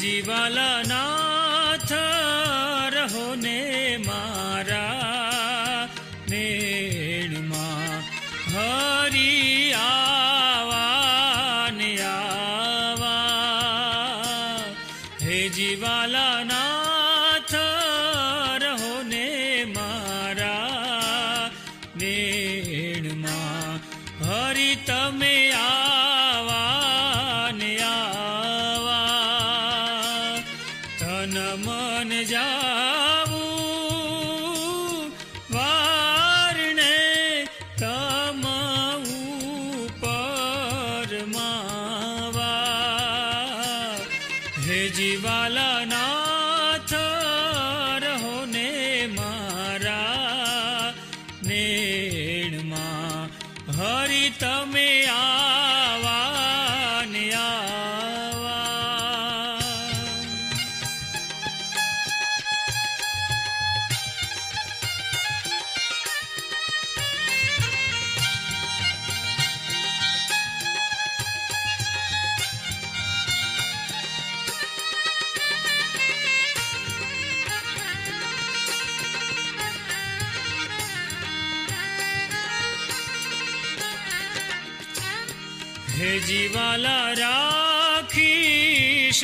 જીવાલા નાથ રહો ને મારા નેણમાં હરી આવા આવા. હે જીવાલા નાથ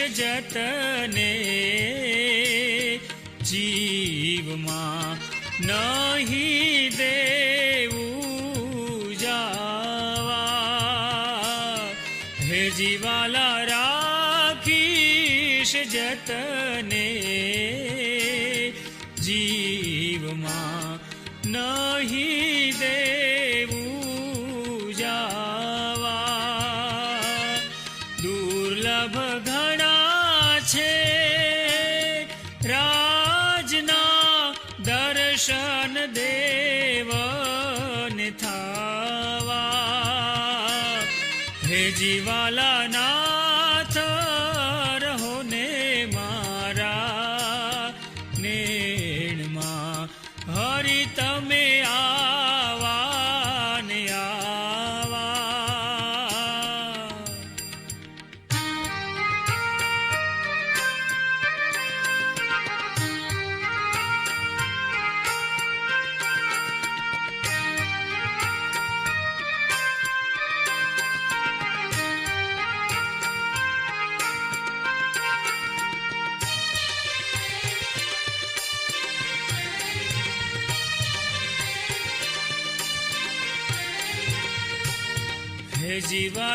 जतने जीव माँ नही देऊ जावा। हे जीवाला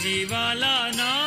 जी वाला ना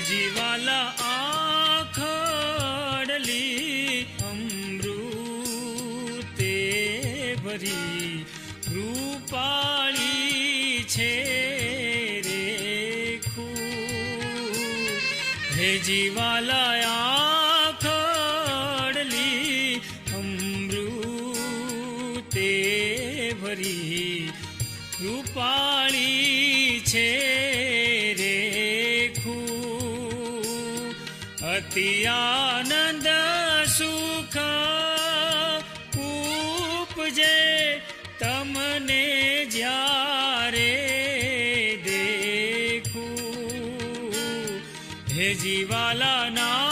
જીવાલા આખડલી અમૃતે ભરી રૂપાળી છે રેખું. હે જીવાલા નિત્યાનંદ સુખ ઉપજે તમને જ્યારે દેખું. હે જીવાલા ના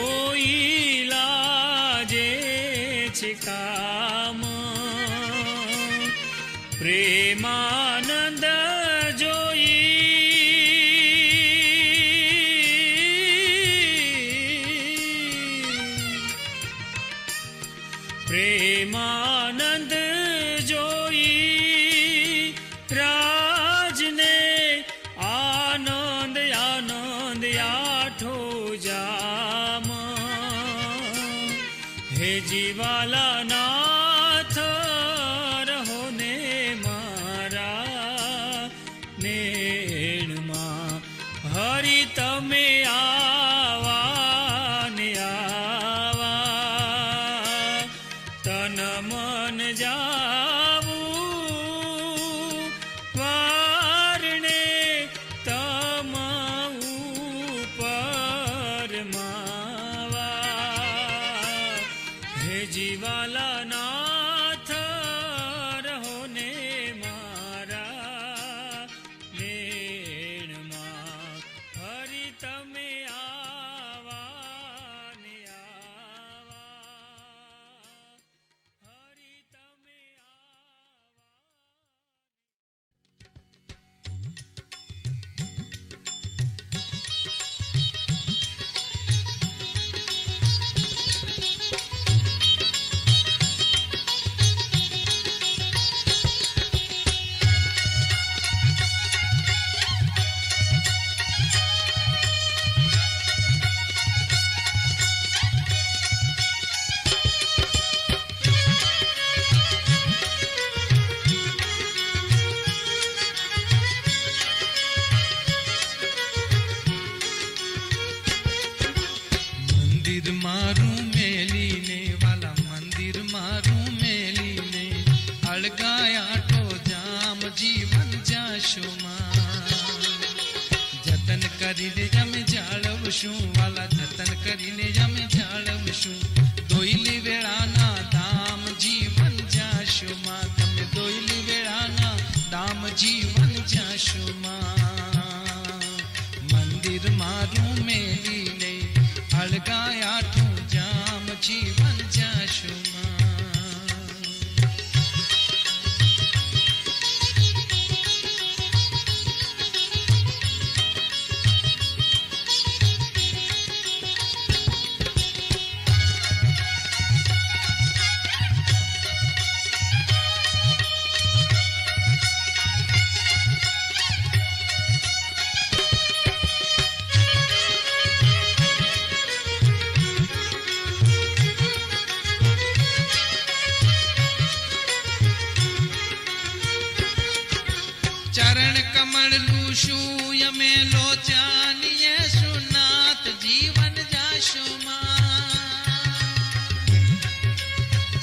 तमे મંદિર મારું મેલીને વાલા મંદિર મારું મેલીને અળગાયાટો જામ જીવન જાશુમાં જતન કરીને અમે જાળવશું વાલા જતન કરીને અમે જાળવશું દોઈલી વેળાના દામ જીવન જાશુમાં તમે દોઈલી વેળાના દામ જીવન જાશુમાં મંદિર મારું हलकाया तू जाम जीवन जाशुमा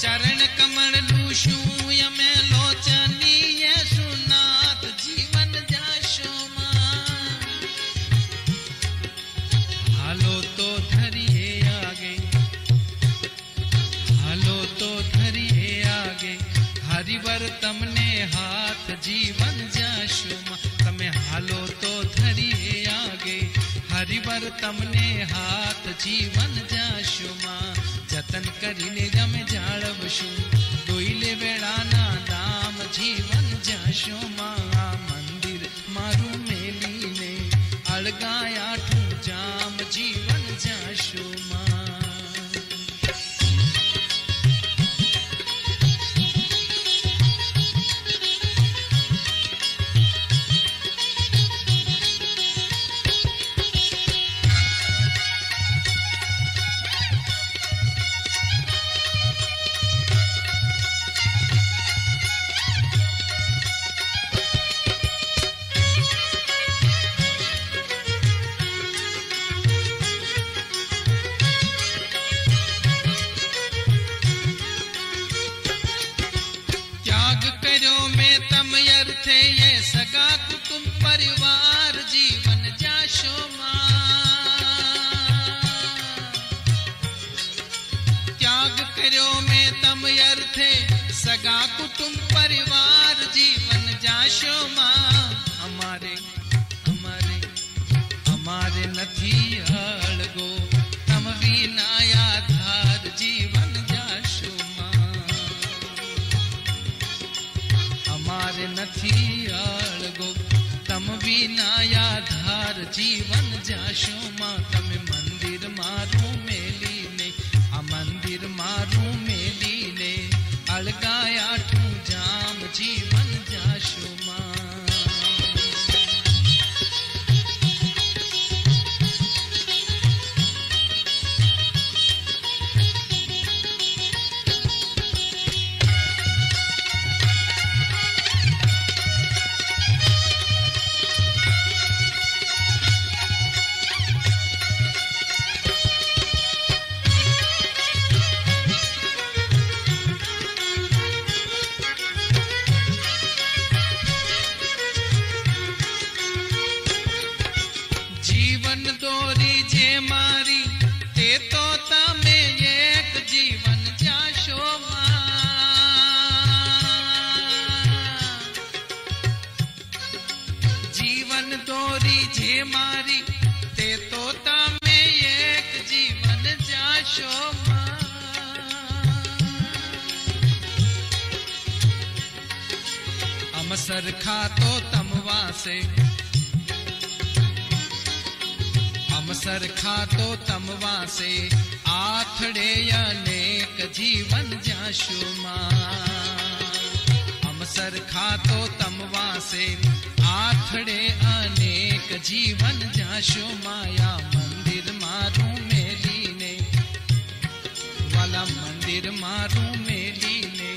चरण कमल लूशू यमे लोचनी, ये सुनाथ जीवन जाशो हालो तो धरिए आगे, हालो तो धरिए आगे, हरिवर तमने हाथ जीवन जाशो तमे हालो तो धरिए आगे, हरिवर तमने हाथ जीवन जाशो माँ જતન કરીને જ અમે જાળવશું દોઈલે વેળાના દામ જીવન જાશો માં આ મંદિર મારું મેલીને અળગાયાઠું જામ જીવન જાશો हम सरखा तो तमवा से। हम सरखा तो तमवासे आथड़े अनेक जीवन जाशुमा हम सरखा तो तमवासे आथड़े अनेक जीवन जाशु माया मंदिर मारूं વાલા મંદિર મારું મેલીને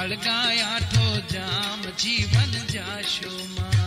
અળગાયાઠો જામ જીવન જાશો માં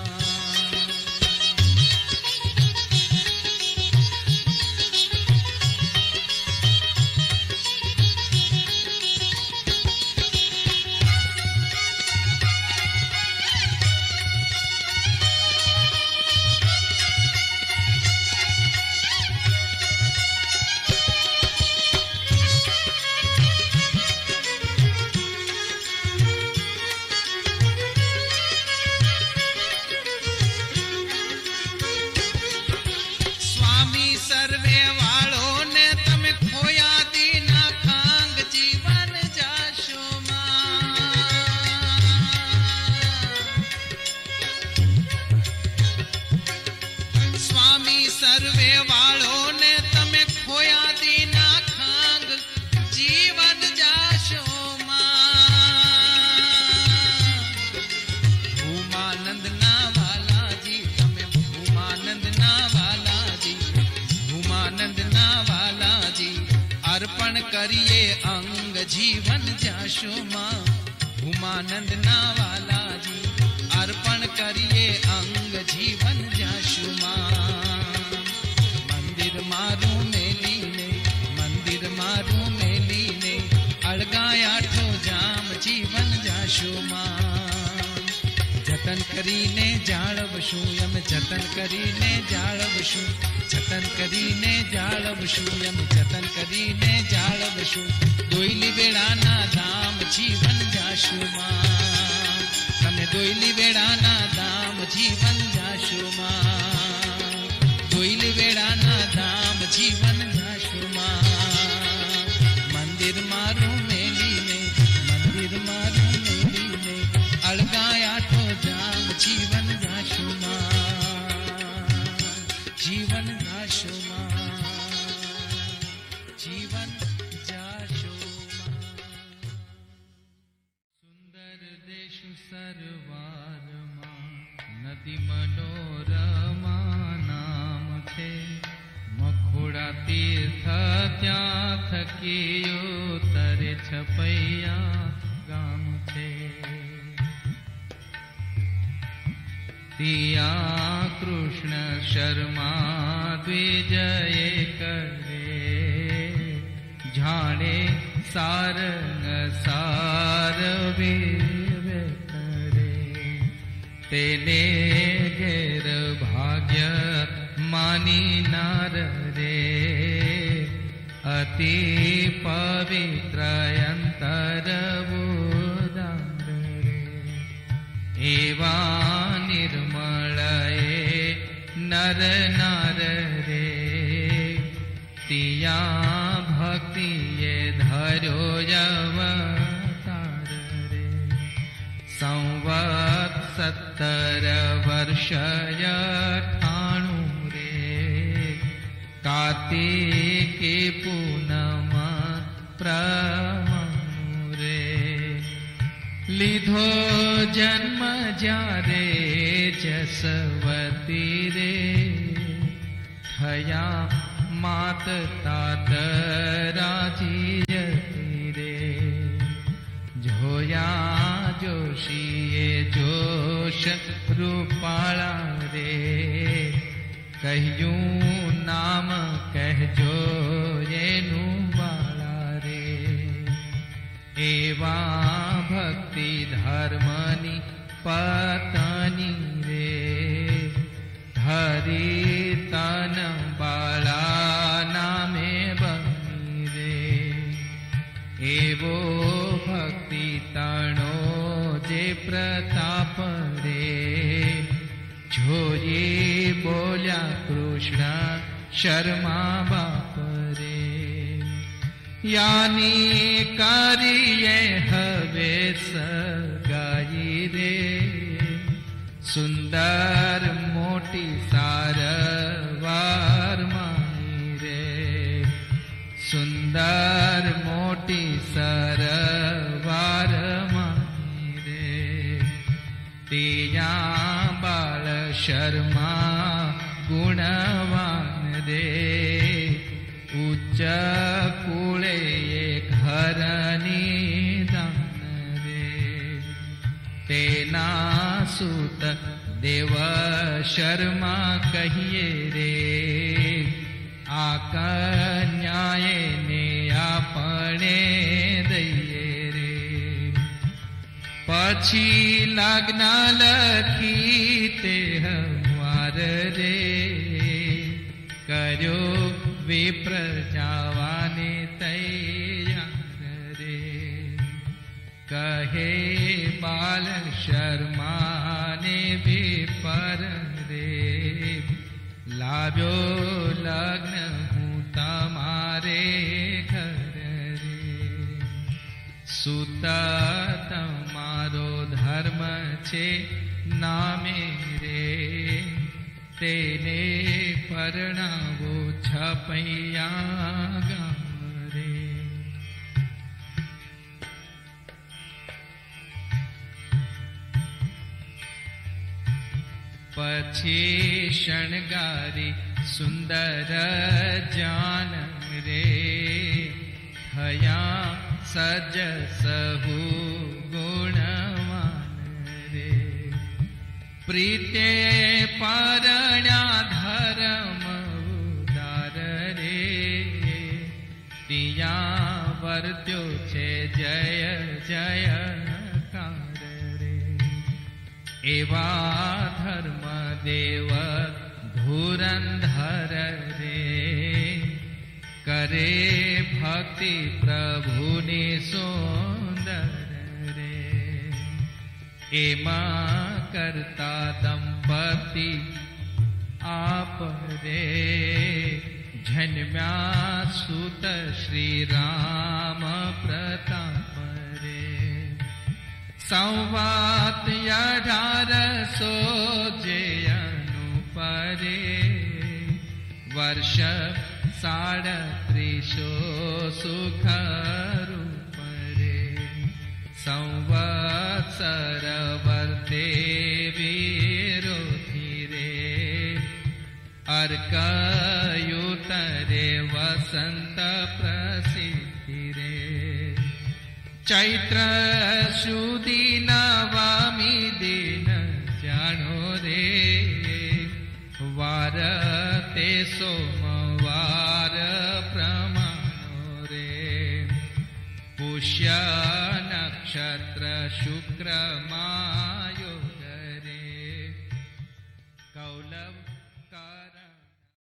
અર્પણ કરીએ અંગ જીવન જાશો માં ભૂમાનંદ ના વાલાજી અર્પણ કરીએ અંગ જીવન જાશો માં મંદિર મારું મેલીને મંદિર મારું મેલીને અળગાયાઠો જામ જીવન જાશો માં જતન કરીને જાળવશું એમ જતન કરીને જાળવશું જતન કરીને જાળવશું એમ જતન કરીને જાળવશું દોયલી વેળાના ધામ જીવન જાશું માં તમે દોયલી વેળાના ધામ જીવન જાશું માં દોયલી વેળાના ધામ જીવન जीवन राशुमा जीवन राशुमा जीवन जाशुमा सुन्दर मा नदी मनोरमा नाम थे। मखुड़ा तीर्थ त्या तीर्था तर छपैया या कृष्ण शर्मा द्विजय करे। झाणे सारंग सार करे। तेने घेर भाग्य मानी नार रे। अति पवित्रयन्तर भूर एवा नर नर रे। तिया भक्ति ये धरो अवतार रे। संवत सत्तर वर्षय ठाणु रे। का पूनम प्र लिधो जन्म जा रे जसवती रे। या रे। जोया रेया जोश रूपाळा रे। कहय नाम कहजो ये नु रे। एवा भक्ति धर्मनि प शर्मा बाप रे। यानी कार्य हवे सगाई रे। सुंदर શર્મા કહીએ રે આ કન્યાએ ને આપણે દઈએ રે પછી લગ્ન લખી તે હવાર રે કર્યો વિપ્ર જવાને તૈયાર રે કહે બાલ શર્માને વિપર રે લાવ્યો લગ્ન હું તમારે ઘર રે સુત તમારો ધર્મ છે નામે રે તેને પરણાવો છપૈયા पशी शणगारी सुन्दर जानरे हया सज सहु गुणवान रे प्रीते पारण्या धर्म उदार रे दिया वर्त्यो छे जय जय कार रे एवा धर्मदेव धुरंधर रे। करे भक्ति प्रभु ने सुंदर रे। एमा करता दंपति, आप रे। झन्म्या सुत श्री राम प्रताप। संवाद य सोजनुपरे वर्ष साडत्रिशो सुखरु संवत्सरवर्ते विरोधिरे। अर्कयुतरे वसन्त ચૈત્ર સુધી નવામી દિન જાણો રે વાર તે સોમવાર